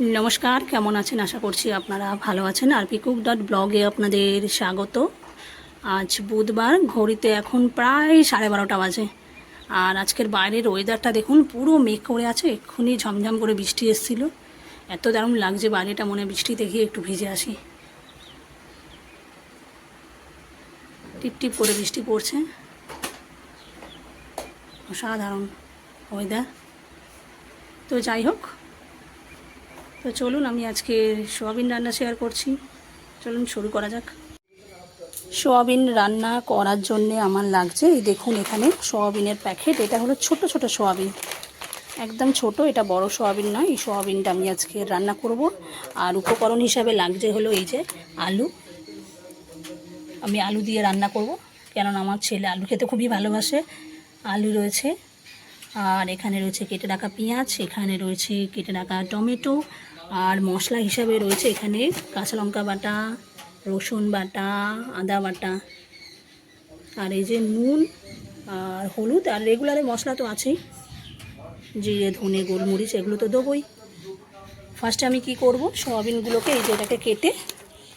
নমস্কার, কেমন আছেন? আশা করছি আপনারা ভালো আছেন। আর পিকুক ডট ব্লগে আপনাদের স্বাগত। আজ বুধবার, ঘড়িতে এখন প্রায় সাড়ে বারোটা বাজে। আর আজকের বাইরের ওয়েদারটা দেখুন, পুরো মেঘ করে আছে, এক্ষুনি ঝমঝম করে বৃষ্টি এসেছিল। এত দারুণ লাগছে বাইরেটা, মনে বৃষ্টি দেখে একটু ভিজে আসি। টিপ টিপ করে বৃষ্টি পড়ছে। অসাধারণ ওয়েদার তো যাই হোক তো চলুন, আমি আজকে সোয়াবিন রান্না শেয়ার করছি। চলুন, শুরু করা যাক। সোয়াবিন রান্না করার জন্যে আমার লাগছে, এই দেখুন এখানে সোয়াবিনের প্যাকেট। এটা হলো ছোট ছোট সোয়াবিন। একদম ছোট, এটা বড় সোয়াবিন নয়। এই সোয়াবিনটা আমি আজকে রান্না করব। আর উপকরণ হিসাবে লাগছে হলো এই যে আলু। আমি আলু দিয়ে রান্না করব, কেননা আমার ছেলে আলু খেতে খুবই ভালোবাসে। আলু রয়েছে, আর এখানে রয়েছে কেটে রাখা পেঁয়াজ, এখানে রয়েছে কেটে রাখা টমেটো আর মশলা হিসাবে রয়েছে এখানে কাঁচা লঙ্কা বাটা, রসুন বাটা, আদা বাটা। আর এই যে নুন আর হলুদ আর রেগুলারে মশলা তো আছেই। জিরে ধনে, গোলমরিচ এগুলো তো দেবোই। ফার্স্টে আমি কি করব? সয়াবিনগুলোকে এই যে এটাকে কেটে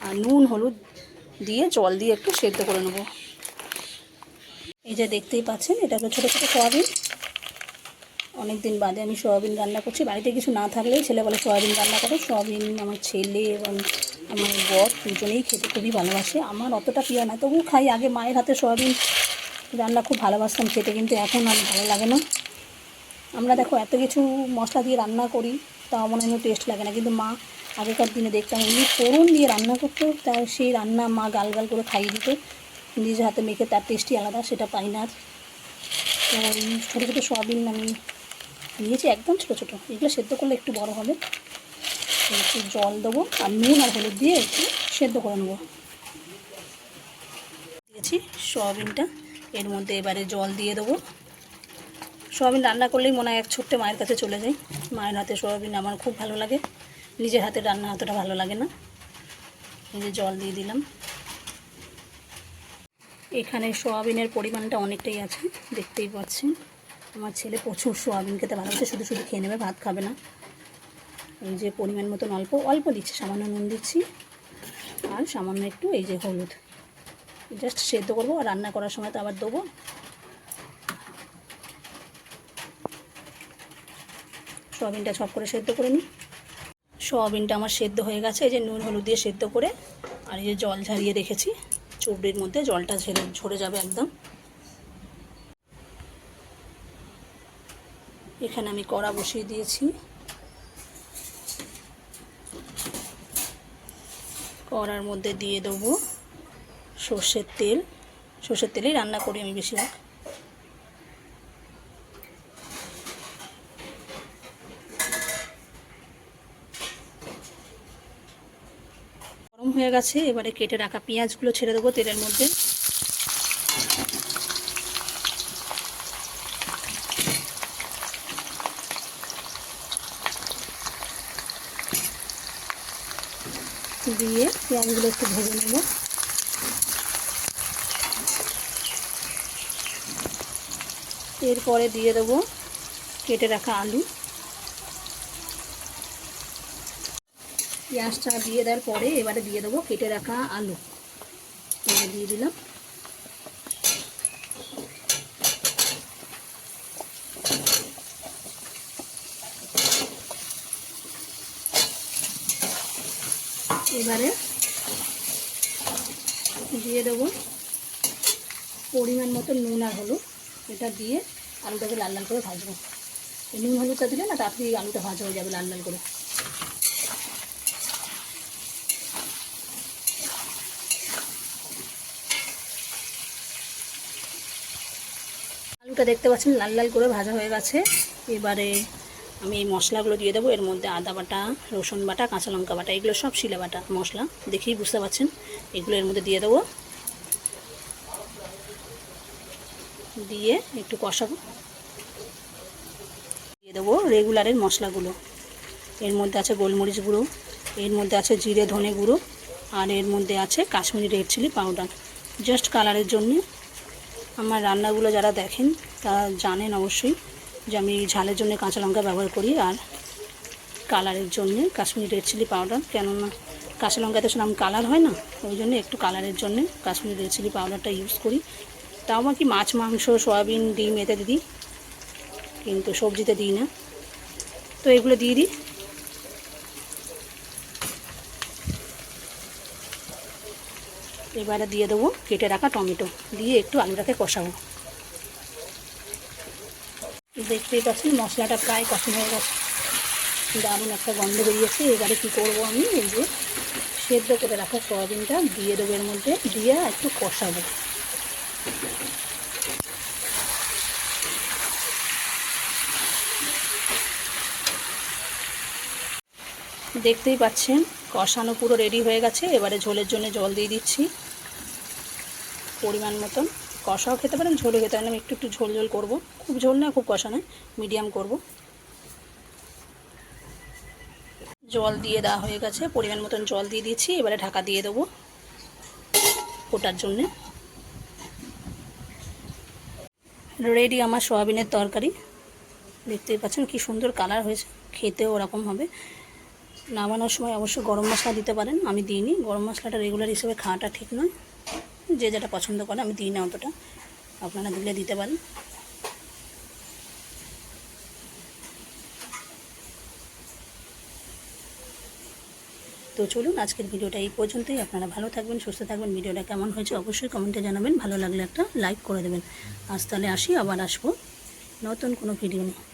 আর নুন, হলুদ দিয়ে জল দিয়ে একটু সেদ্ধ করে নেব। এই যে দেখতেই পাচ্ছেন এটা হলো ছোটো ছোটো সয়াবিন অনেক দিন বাদে আমি সয়াবিন রান্না করছি। বাড়িতে কিছু না থাকলে ছেলে বলে সয়াবিন রান্না করে। সয়াবিন আমার ছেলে এবং আমার বর দুজনেই খেতে খুবই ভালোবাসে। আমার অতটা প্রিয় না। তবু খাই। আগে মায়ের হাতে সয়াবিন রান্না খুব ভালোবাসতাম। খেতে কিন্তু এখন আর ভালো লাগে না। আমরা দেখো এত কিছু মশলা দিয়ে রান্না করি, তাও মনে হয় টেস্ট লাগে না। কিন্তু মা আগেকার দিনে দেখতাম এমনি ফোড়ন দিয়ে রান্না করতো তার সেই রান্না মা গাল গাল করে খাইয়ে দিত। নিজের হাতে মেখে তার টেস্টই আলাদা, সেটা পাই না আর। তো ছোটো ছোটো সোয়াবিন আমি নিয়েছি একদম ছোটো ছোটো, এগুলো সেদ্ধ করলে একটু বড় হবে। একটু জল দেবো আর নুন আর হলুদ দিয়ে একটু সেদ্ধ করে নেব। দিয়েছি সোয়াবিনটা, এর মধ্যে এবারে জল দিয়ে দেবো। সোয়াবিন রান্না করলেই মনে হয় এক ছোট্ট মায়ের কাছে চলে যাই। মায়ের হাতে সোয়াবিন আমার খুব ভালো লাগে। নিজের হাতে রান্না অতটা ভালো লাগে না। যে জল দিয়ে দিলাম। এখানে সোয়াবিনের পরিমাণটা অনেকটাই আছে, দেখতেই পাচ্ছেন। আমার ছেলে প্রচুর সোয়াবিন খেতে ভালোবাসে, শুধু শুধু খেয়ে নেবে, ভাত খাবে না। এই যে পরিমাণ মতন অল্প অল্প দিচ্ছি, সামান্য নুন দিচ্ছি। আর সামান্য একটু এই যে হলুদ। জাস্ট সেদ্ধ করব আর রান্না করার সময় তো আবার দেবো। সোয়াবিনটা সব করে সেদ্ধ করে নিই। সোয়াবিনটা আমার সেদ্ধ হয়ে গেছে, এই যে নুন, হলুদ দিয়ে সেদ্ধ করে। আর এই যে জল ঝারিয়ে রেখেছি, চুবড়ির মধ্যে জলটা ঝেড়ে, ঝরে যাবে একদম। এখানে আমি কড়া বসিয়ে দিয়েছি। কড়ার মধ্যে দিয়ে দেবো সর্ষের তেল। সর্ষের তেলেই রান্না করি আমি বেশিরভাগ। গরম হয়ে গেছে, এবারে কেটে রাখা পেঁয়াজগুলো ছেড়ে দেবো তেলের মধ্যে। দিয়ে পেঁয়াজগুলো একটু ভেজে নেব। এরপরে দিয়ে দেবো কেটে রাখা আলু। পেঁয়াজটা দিয়ে দেওয়ার পরে এবারে দিয়ে দেবো কেটে রাখা আলু। দিয়ে দিলাম। এবারে দিয়ে দেবো পরিমাণ মতো নুন আর হলুদ। এটা দিয়ে আলুটাকে লাল লাল করে ভাজবো। নুন হলুদটা দিলে না তাড়াতাড়ি আলুটা ভাজা হয়ে যাবে লাল লাল করে। আলুটা দেখতে পাচ্ছেন লাল লাল করে ভাজা হয়ে গেছে। এবারে আমি এই মশলাগুলো দিয়ে দেবো। এর মধ্যে আদা বাটা, রসুন বাটা, কাঁচা লঙ্কা বাটা, এগুলো সব শিলা বাটা মশলা। দেখেই বুঝতে পারছেন? এগুলো এর মধ্যে দিয়ে দেবো। দিয়ে একটু কষাবো। দিয়ে দেবো রেগুলারের মশলাগুলো। এর মধ্যে আছে গোলমরিচ গুঁড়ো, এর মধ্যে আছে জিরে, ধনে গুঁড়ো, আর এর মধ্যে আছে Kashmiri red chili powder just কালারের জন্যে। আমার রান্নাগুলো যারা দেখেন, তারা জানেন অবশ্যই যে আমি ঝালের জন্য কাঁচা লঙ্কা ব্যবহার করি আর কালারের জন্য কাশ্মীরি রেড চিলি পাউডার কেননা কাঁচা লঙ্কাতে সেরকম কালার হয় না, ওই জন্য একটু কালারের জন্য কাশ্মীরি রেড চিলি পাউডারটা ইউজ করি। তাও আমার কি মাছ, মাংস, সয়াবিন, ডিম এতে দিই, কিন্তু সবজিতে দিই না। তো এগুলো দিয়ে দিই। এবারে দিয়ে দেবো কেটে রাখা টমেটো, দিয়ে একটু আলুটাকে কষাবো। দেখতেই পাচ্ছেন, মশলাটা প্রায় কষা হয়ে গেছে। দারুণ একটা গন্ধ বেরিয়েছে। এবারে কী করব আমি? এই যে সেদ্ধ করে রাখা সয়াবিনটা দিয়ে দেবো এর মধ্যে, দিয়ে একটু কষাবো। দেখতেই পাচ্ছেন, কষানো পুরো রেডি হয়ে গেছে। এবারে ঝোলের জন্য জল দিয়ে দিচ্ছি, পরিমাণ মতন। কষাও খেতে পারেন, ঝোলও খেতে পারেন। আমি একটু একটু ঝোল ঝোল করব। খুব ঝোল না, খুব কষা নয় মিডিয়াম করব। জল দিয়ে দেওয়া হয়ে গেছে, পরিমাণ মতন জল দিয়ে দিয়েছি, এবারে ঢাকা দিয়ে দেবো ফোটার জন্যে। রেডি আমার সোয়াবিনের তরকারি। দেখতেই পাচ্ছেন কি সুন্দর কালার হয়েছে, খেতেও ওরকম হবে। নামানোর সময় অবশ্যই গরম মশলা দিতে পারেন, আমি দিইনি। গরম মশলাটা রেগুলার হিসেবে খাওয়াটা ঠিক নয়। যে যেটা পছন্দ করে, আমি দিই না অতটা। আপনারা দিলে দিতে পারেন। তো চলুন, আজকের ভিডিওটা এই পর্যন্তই। আপনারা ভালো থাকবেন, সুস্থ থাকবেন। ভিডিওটা কেমন হয়েছে অবশ্যই কমেন্টে জানাবেন। ভালো লাগলে একটা লাইক করে দেবেন। আজ তাহলে আসি, আবার আসব নতুন কোনো ভিডিও নিয়ে।